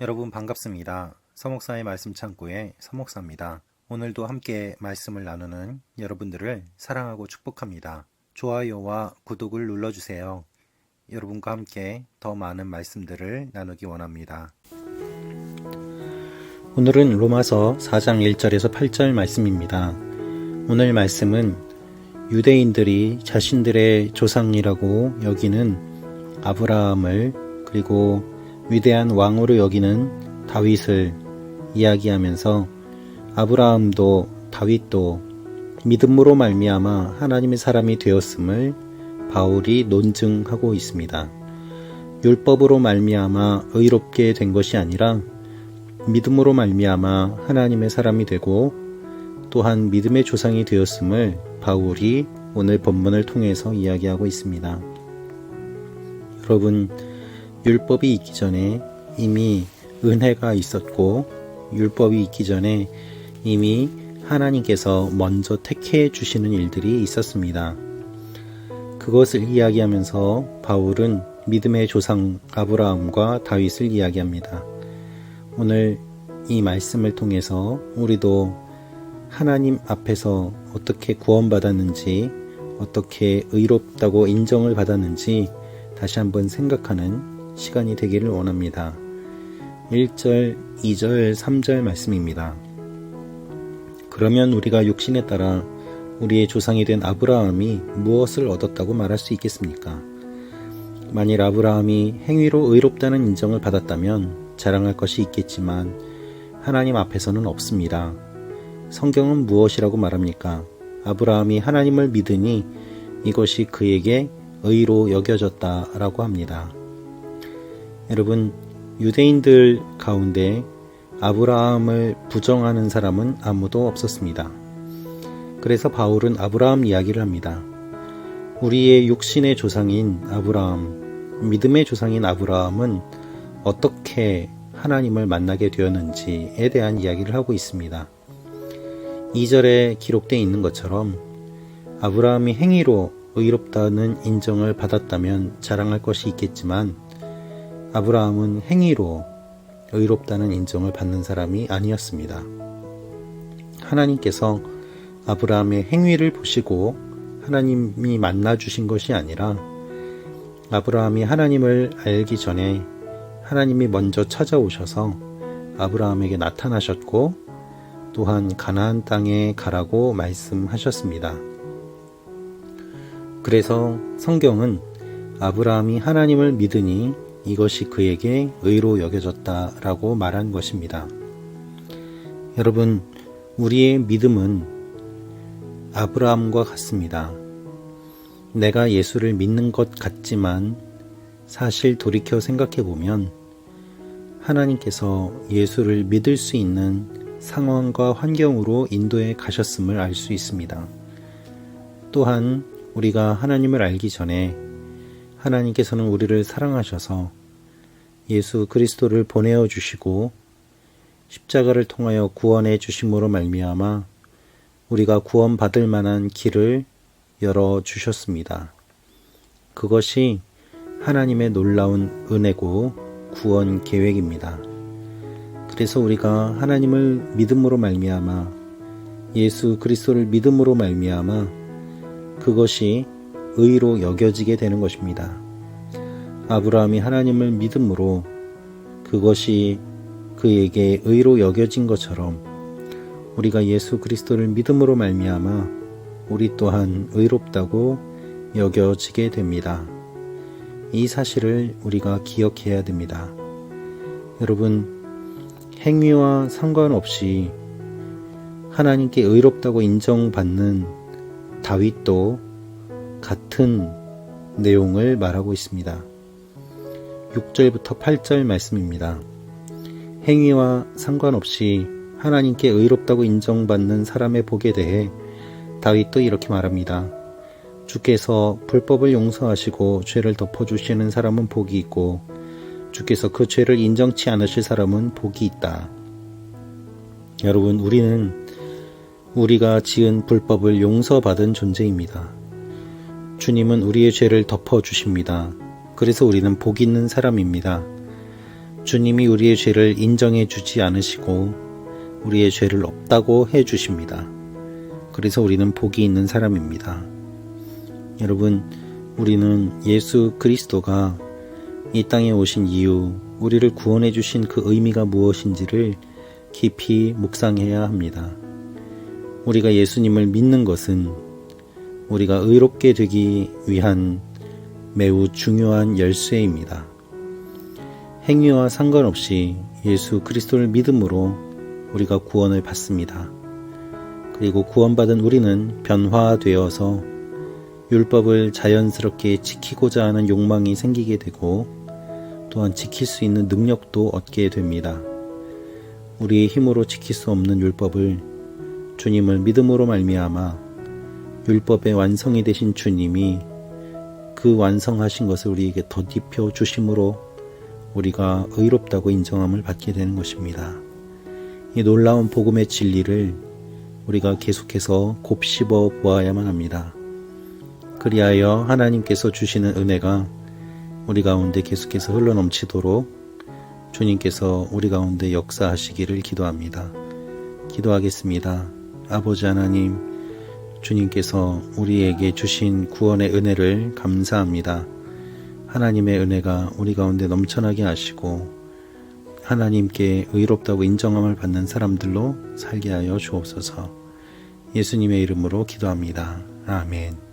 여러분 반갑습니다. 서목사의 말씀 창고의 서목사입니다. 오늘도 함께 말씀을 나누는 여러분들을 사랑하고 축복합니다. 좋아요와 구독을 눌러주세요. 여러분과 함께 더 많은 말씀들을 나누기 원합니다. 오늘은 로마서 4장 1절에서 8절 말씀입니다. 오늘 말씀은 유대인들이 자신들의 조상이라고 여기는 아브라함을 그리고 위대한 왕으로 여기는 다윗을 이야기하면서 아브라함도 다윗도 믿음으로 말미암아 하나님의 사람이 되었음을 바울이 논증하고 있습니다. 율법으로 말미암아 의롭게 된 것이 아니라 믿음으로 말미암아 하나님의 사람이 되고 또한 믿음의 조상이 되었음을 바울이 오늘 본문을 통해서 이야기하고 있습니다. 여러분, 율법이 있기 전에 이미 은혜가 있었고, 율법이 있기 전에 이미 하나님께서 먼저 택해 주시는 일들이 있었습니다. 그것을 이야기하면서 바울은 믿음의 조상 아브라함과 다윗을 이야기합니다. 오늘 이 말씀을 통해서 우리도 하나님 앞에서 어떻게 구원받았는지, 어떻게 의롭다고 인정을 받았는지 다시 한번 생각하는 시간이 되기를 원합니다. 1절, 2절, 3절 말씀입니다. 그러면 우리가 육신에 따라 우리의 조상이 된 아브라함이 무엇을 얻었다고 말할 수 있겠습니까? 만일 아브라함이 행위로 의롭다는 인정을 받았다면 자랑할 것이 있겠지만 하나님 앞에서는 없습니다. 성경은 무엇이라고 말합니까? 아브라함이 하나님을 믿으니 이것이 그에게 의로 여겨졌다라고 합니다. 여러분, 유대인들 가운데 아브라함을 부정하는 사람은 아무도 없었습니다. 그래서 바울은 아브라함 이야기를 합니다. 우리의 육신의 조상인 아브라함, 믿음의 조상인 아브라함은 어떻게 하나님을 만나게 되었는지에 대한 이야기를 하고 있습니다. 2절에 기록되어 있는 것처럼 아브라함이 행위로 의롭다는 인정을 받았다면 자랑할 것이 있겠지만 아브라함은 행위로 의롭다는 인정을 받는 사람이 아니었습니다. 하나님께서 아브라함의 행위를 보시고 하나님이 만나 주신 것이 아니라 아브라함이 하나님을 알기 전에 하나님이 먼저 찾아오셔서 아브라함에게 나타나셨고 또한 가나안 땅에 가라고 말씀하셨습니다. 그래서 성경은 아브라함이 하나님을 믿으니 이것이 그에게 의로 여겨졌다라고 말한 것입니다. 여러분, 우리의 믿음은 아브라함과 같습니다. 내가 예수를 믿는 것 같지만 사실 돌이켜 생각해 보면 하나님께서 예수를 믿을 수 있는 상황과 환경으로 인도해 가셨음을 알 수 있습니다. 또한 우리가 하나님을 알기 전에 하나님께서는 우리를 사랑하셔서 예수 그리스도를 보내어 주시고 십자가를 통하여 구원해 주심으로 말미암아 우리가 구원받을 만한 길을 열어 주셨습니다. 그것이 하나님의 놀라운 은혜고 구원 계획입니다. 그래서 우리가 하나님을 믿음으로 말미암아 예수 그리스도를 믿음으로 말미암아 그것이 의로 여겨지게 되는 것입니다. 아브라함이 하나님을 믿음으로 그것이 그에게 의로 여겨진 것처럼 우리가 예수 그리스도를 믿음으로 말미암아 우리 또한 의롭다고 여겨지게 됩니다. 이 사실을 우리가 기억해야 됩니다. 여러분, 행위와 상관없이 하나님께 의롭다고 인정받는 다윗도 같은 내용을 말하고 있습니다. 6절부터 8절 말씀입니다. 행위와 상관없이 하나님께 의롭다고 인정받는 사람의 복에 대해 다윗도 이렇게 말합니다. 주께서 불법을 용서하시고 죄를 덮어주시는 사람은 복이 있고 주께서 그 죄를 인정치 않으실 사람은 복이 있다. 여러분, 우리는 우리가 지은 불법을 용서받은 존재입니다. 주님은 우리의 죄를 덮어주십니다. 그래서 우리는 복 있는 사람입니다. 주님이 우리의 죄를 인정해 주지 않으시고 우리의 죄를 없다고 해 주십니다. 그래서 우리는 복이 있는 사람입니다. 여러분, 우리는 예수 그리스도가 이 땅에 오신 이유, 우리를 구원해 주신 그 의미가 무엇인지를 깊이 묵상해야 합니다. 우리가 예수님을 믿는 것은 우리가 의롭게 되기 위한 매우 중요한 열쇠입니다. 행위와 상관없이 예수 그리스도를 믿음으로 우리가 구원을 받습니다. 그리고 구원받은 우리는 변화되어서 율법을 자연스럽게 지키고자 하는 욕망이 생기게 되고 또한 지킬 수 있는 능력도 얻게 됩니다. 우리의 힘으로 지킬 수 없는 율법을 주님을 믿음으로 말미암아 율법의 완성이 되신 주님이 그 완성하신 것을 우리에게 덧입혀 주심으로 우리가 의롭다고 인정함을 받게 되는 것입니다. 이 놀라운 복음의 진리를 우리가 계속해서 곱씹어 보아야만 합니다. 그리하여 하나님께서 주시는 은혜가 우리 가운데 계속해서 흘러넘치도록 주님께서 우리 가운데 역사하시기를 기도합니다. 기도하겠습니다. 아버지 하나님, 주님께서 우리에게 주신 구원의 은혜를 감사합니다. 하나님의 은혜가 우리 가운데 넘쳐나게 하시고 하나님께 의롭다고 인정함을 받는 사람들로 살게 하여 주옵소서. 예수님의 이름으로 기도합니다. 아멘.